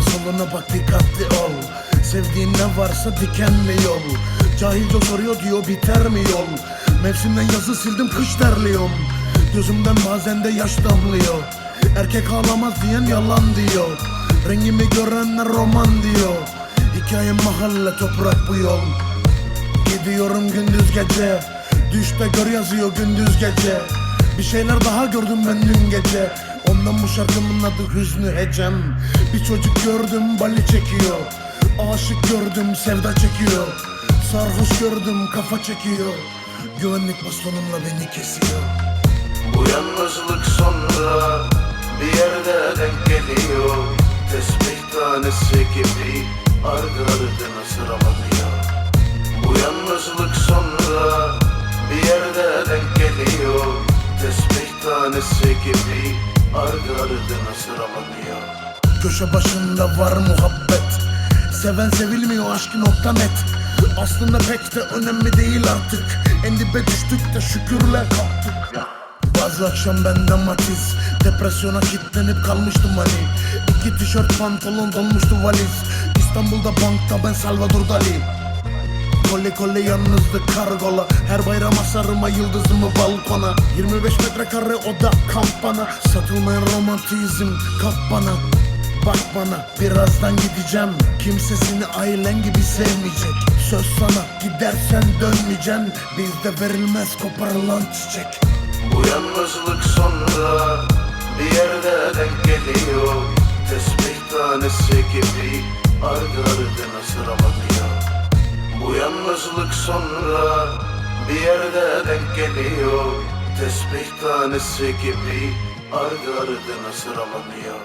Sağına soluna bak dikkatli ol. Sevdiğin ne varsa dikenli yol. Cahilce soruyor diyor biter mi yol? Mevsimden yazı sildim kış terliyorum. Gözümden bazen de yaş damlıyor. Erkek ağlamaz diyen yalan diyor. Rengimi görenler roman diyor. Hikayem mahalle toprak bu yol. Gidiyorum gündüz gece. Düşte gör yazıyor gündüz gece Bir şeyler daha gördüm ben dün gece. Ondan bu şarkımın adı Hüznü Hecem Bir çocuk gördüm bali çekiyor. Aşık gördüm sevda çekiyor. Sarhoş gördüm kafa çekiyor. Güvenlik bastonumla beni kesiyor. Bu yalnızlık sonra bir yerde denk geliyor. Tesbih tanesi gibi ardı ardına sıralanıyor gibi ardı ardına sıralanıyor Köşe başında var muhabbet. Seven sevilmiyor aşk nokta net. Aslında pek de önemli değil artık. En dibe düştük de şükürle kalktık. Bazı akşam bende matiz. Depresyona kilitlenip kalmıştım hani. İki tişört pantolon dolmuştu valiz. İstanbul'da bankta ben Salvador Dali Kole kole yalnızlık kargola. Her bayram asarıma yıldızımı balkona. 25 metrekare oda kampana. Satılmayan romantizm kap bana. Bak bana birazdan gideceğim. Kimse seni ailen gibi sevmeyecek. Söz sana gidersen dönmeyeceksin Bizde verilmez koparılan çiçek. Bu yalnızlık sonra bir yerde denk geliyor. Tesbih tanesi gibi ardı ardına sıralanıyor Yalnızlık sonra bir yerde denk geliyor. Tesbih tanesi gibi ardı ardına sıralanıyor